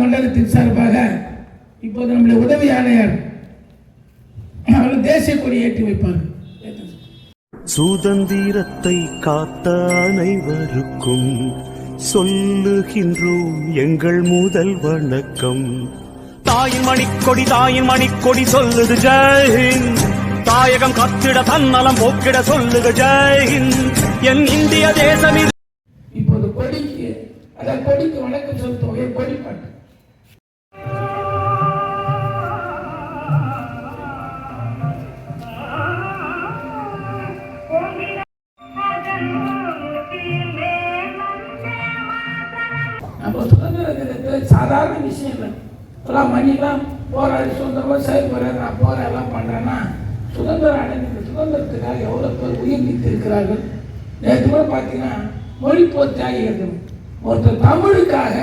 கழகத்தின் சார்பாக இப்போது நம்முடைய உதவி ஆணையர் அவர்கள் தேசிய கொடி ஏற்றி வைப்பார். சுதந்திரத்தை காத்த அனைவருக்கும் சொல்லுகின்றோம் எங்கள் முதல் வணக்கம். தாயின் மணிக்கொடி தாயின் மணிக்கொடி சொல்லுது ஜெய்ஹிந்த் தாயகம் கத்திட தன்னலம் போக்கிட சொல்லுது ஜெய்ஹிந்த் என் இந்திய தேசம் இது. இப்போது கொடிக்கு அதான் கொடிக்கு வணக்கம் செலுத்துவோம் கொடி பாட்டு எல்லாம் மணிலாம் போராடி சுதந்திரமாக செயல்படுறேன் நான் போகிறேன் எல்லாம் பண்ணுறேன்னா சுதந்திரம் அடைந்த சுதந்திரத்துக்காக எவ்வளோ பேர் உயிர் நீத்திருக்கிறார்கள்? நேற்று கூட பார்த்தீங்கன்னா மொழி போர் தியாகிகள் ஒருத்தர் தமிழுக்காக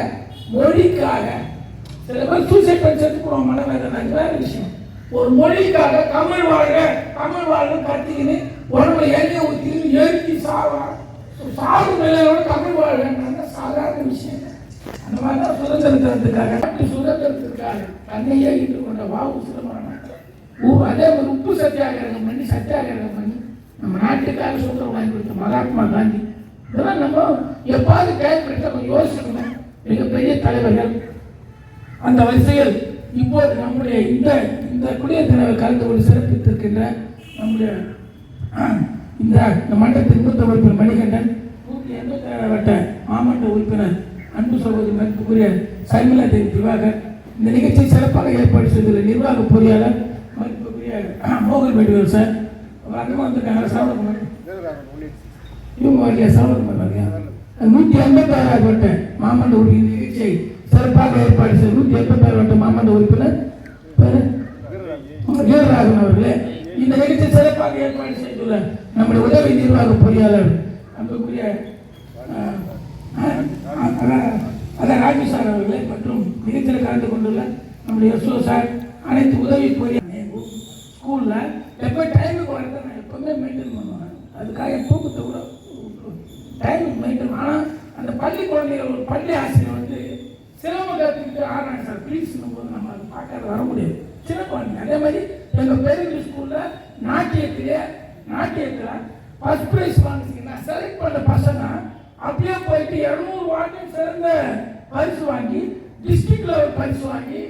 மொழிக்காக சில பேர் சூசைட் பண்ணி செத்து போடுவாங்க. மனவேதனை வேற விஷயம். ஒரு மொழிக்காக தமிழ் வாழ்க தமிழ் வாழ்க கத்திக்கின்னு உடம்புல எண்ணெய் ஊற்றின்னு எழுதி சாவா. சாகும் நிலையோட தமிழ் வாழ்கன்றது சாதாரண விஷயம். அந்த மாதிரி தான் சுதந்திரத்துக்காக சுதந்திரத்திற்காக தன்னையே ஈட்டு கொண்ட வாவு சிதம்பரம் அதே மாதிரி உப்பு சத்தியாகிரகம் பண்ணி சத்தியாகிரகம் பண்ணி நம்ம நாட்டுக்காக சுதந்திரம் வாங்கி கொடுத்த மகாத்மா காந்தி. இதெல்லாம் நம்ம எப்பாவது கேட்கறது நம்ம யோசிக்கணும் மிகப்பெரிய தலைவர்கள். அந்த வரிசையில் இப்போது நம்முடைய இந்த இந்த குடியரசு தலைவர் கலந்து கொண்டு சிறப்பித்திருக்கின்ற நம்முடைய இந்த இந்த மன்றத்தின் மூத்த உறுப்பினர் மணிகண்டன் நூற்றி எண்பத்தி ஏழாம் வட்ட மாமன்ற உறுப்பினர் அன்பு சகோதரி மதிப்புக்குரிய சர்மிளா தேவி திவாகர் இந்த நிகழ்ச்சியை சிறப்பாக ஏற்பாடு செய்துள்ள நிர்வாக பொறியாளர் மதிப்புக்குரிய மோகன் வேடுவர் சார் அங்கே வந்திருக்காங்க சரவணகுமார் இவங்க வரலையா சரவணகுமார் வரலையா நூற்றி எண்பத்தி வட்ட மாமன்ற உறுப்பினர் நிகழ்ச்சியை சிறப்பாக ஏற்பாடு செய்து நூற்றி எண்பத்தி வட்ட மாமன்ற உறுப்பினர் பேரு? வீரராகவன் அவர்களே. இந்த நிகழ்ச்சி சிறப்பாக ஏற்பாடு செய்துள்ள நம்முடைய உதவி நிர்வாக பொறியாளர் அன்புக்குரிய அதான் அதான் ராஜு சார் அவர்களே மற்றும் நிகழ்ச்சியில் கலந்து கொண்டுள்ள நம்முடைய யசோ சார் அனைத்து உதவி பொறியாளர் ஸ்கூலில் எப்போ டைமுக்கு வரதை நான் எப்போவுமே மெயின்டைன் பண்ணுவேன். அதுக்காக தூக்கத்தை கூட டைமுக்கு மெயின்டைன் ஆனால் அந்த பள்ளி குழந்தைகள் ஒரு பள்ளி ஆசிரியர் வந்து சிரமம் கற்றுக்கிட்டு ஆடுறாங்க சார். ப்ளீஸ் போது நம்ம அதை பார்க்காத வர முடியாது. சிறப்பாங்க அதே மாதிரி எங்கள் பெரிய ஸ்கூலில் நாட்டியத்திலே நாட்டியத்தில் ஃபஸ்ட் ப்ரைஸ் வாங்கிச்சிங்கன்னா செலக்ட் பண்ண பசங்க அப்படியே போயிட்டு இரநூறு வாட்டியும் சிறந்த பரிசு வாங்கி டிஸ்ட்ரிக்ட் லெவல் பரிசு வாங்கி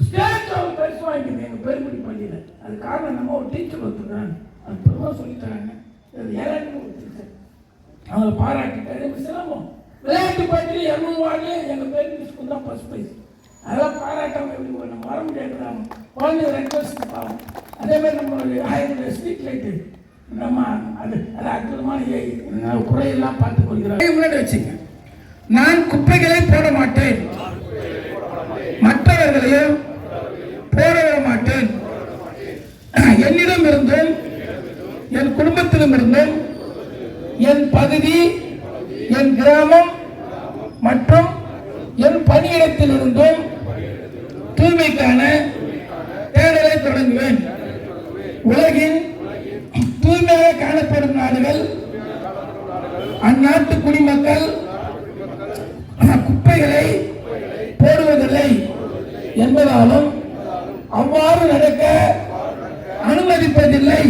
ஸ்டேட் லெவல் பரிசு வாங்கிக்கிறது எங்கள் பெருமுடி பள்ளியில். அது காரணம் நம்ம ஒரு டீச்சர் ஒருத்தர் அது பெருமாள் சொல்லித்தராங்க. அது ஏழாயிரம் ஒரு டீச்சர் அவங்களை பாராட்டிட்டாரு சிரமம் விளையாட்டு போட்டியில் இரநூறு வார்டு எங்கள் பெருமுடி ஸ்கூல் தான் ஃபர்ஸ்ட் ப்ரைஸ் அதெல்லாம் பாராட்டாமல் எப்படி வரும்? நம்ம வர முடியாது குழந்தைங்க ரெண்டு வருஷத்துக்கு பாவம். அதே மாதிரி நம்மளுடைய ஆயிரம் ஸ்ட்ரீட் லைட்டு நம்ம அது அது அற்புதமான நான் குறையெல்லாம் முன்னாடி வச்சுங்க. நான் குப்பைகளை போட மாட்டேன். மற்றவர்களையும் போட விட மாட்டேன். என்னிடம் இருந்தும் என் குடும்பத்திலும் இருந்தும் என் பகுதி என் கிராமம் மற்றும் என் பணியிடத்தில் இருந்தும் தூய்மைக்கான தேடலை தொடங்குவேன். உலகின் தூய்மையாக காணப்படும் நாடுகள் அந்நாட்டு குடிமக்கள் குப்பைகளை போடுவதில்லை என்பதாலும் அவ்வாறு நடக்க அனுமதிப்பதில்லை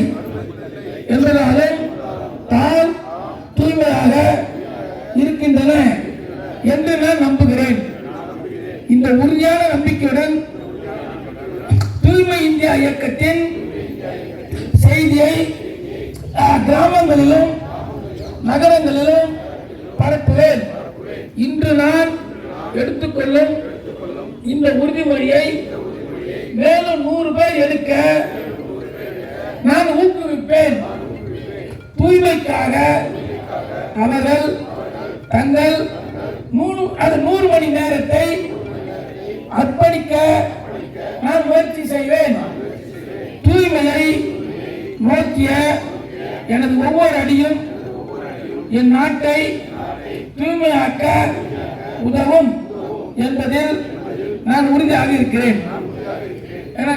என்பதாலும் தான் தூய்மையாக இருக்கின்றன என்று நான் நம்புகிறேன். இந்த உறுதியான நம்பிக்கையுடன் தூய்மை இந்தியா இயக்கத்தின் செய்தியை கிராமங்களிலும் நகரங்களிலும் பரப்புவேன். இன்று நான் எடுத்துக்கொள்ளும் இந்த உறுதிமொழியை மேலும் நூறு பேர் எடுக்க நான் ஊக்குவிப்பேன். தூய்மைக்காக அவர்கள் தங்கள் நூறு அது நூறு மணி நேரத்தை அர்ப்பணிக்க நான் முயற்சி செய்வேன். தூய்மையை நோக்கிய எனது ஒவ்வொரு அடியும் என் நாட்டை தூய்மையாக்க உதவும் என்பதில் நான் உறுதியாக இருக்கிறேன். என